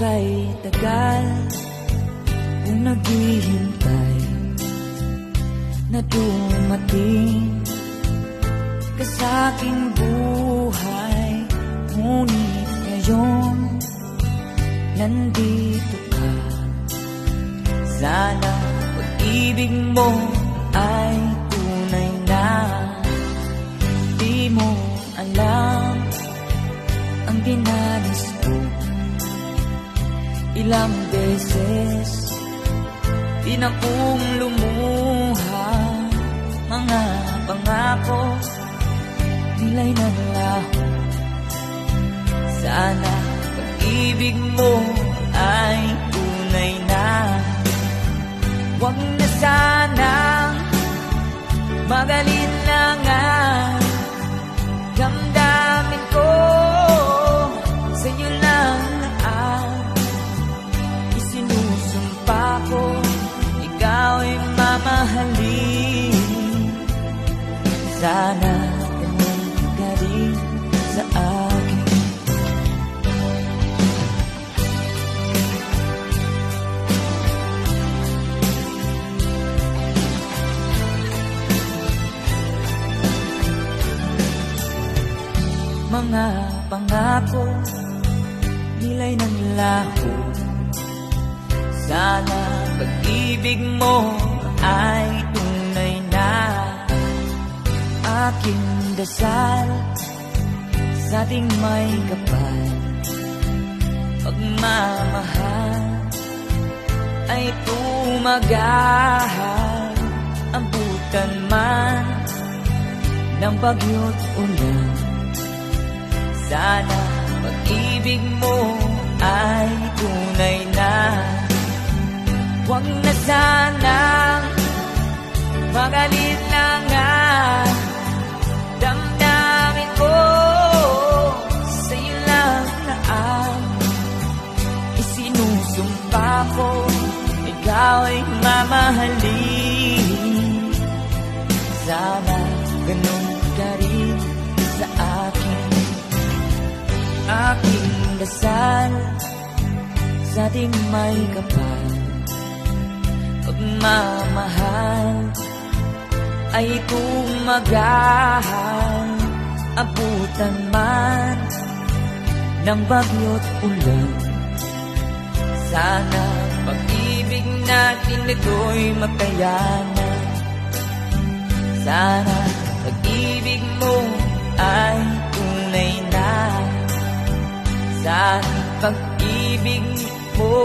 ay tagal Kung naghihintay Na dumating Ka sa aking buhay. Ngunit ngayon Nandito ka. Sana pag-ibig mo Ilang beses Di na kong lumuha. Mga pangako Nilay na laho Sana pag-ibig mo ay tunay na. Huwag na sanang magalinlangan mamahalin Sana ganun ka rin sa akin. Mga pangako Nilay ng laho Sana pag-ibig mo ay tunay na Aking dasal. Sa ating may kapal Pagmamahal ay tumagahal Ambutan man ng bagyo't ulan Sana pag-ibig mo ay tunay na. Huwag na sanang magalinlangan Damdamin ko sa'yo lang na ang Isinusumpa ko Ikaw ay mamahalin. Sana ganun ka rin sa akin. Aking dasal sa ating may kapal. Pagmamahal ay tumagahal Abutan man ng bagyo't ulan. Sana pag-ibig natin ito'y makayanan. Sana pag-ibig mo ay tunay na. Sana pag-ibig mo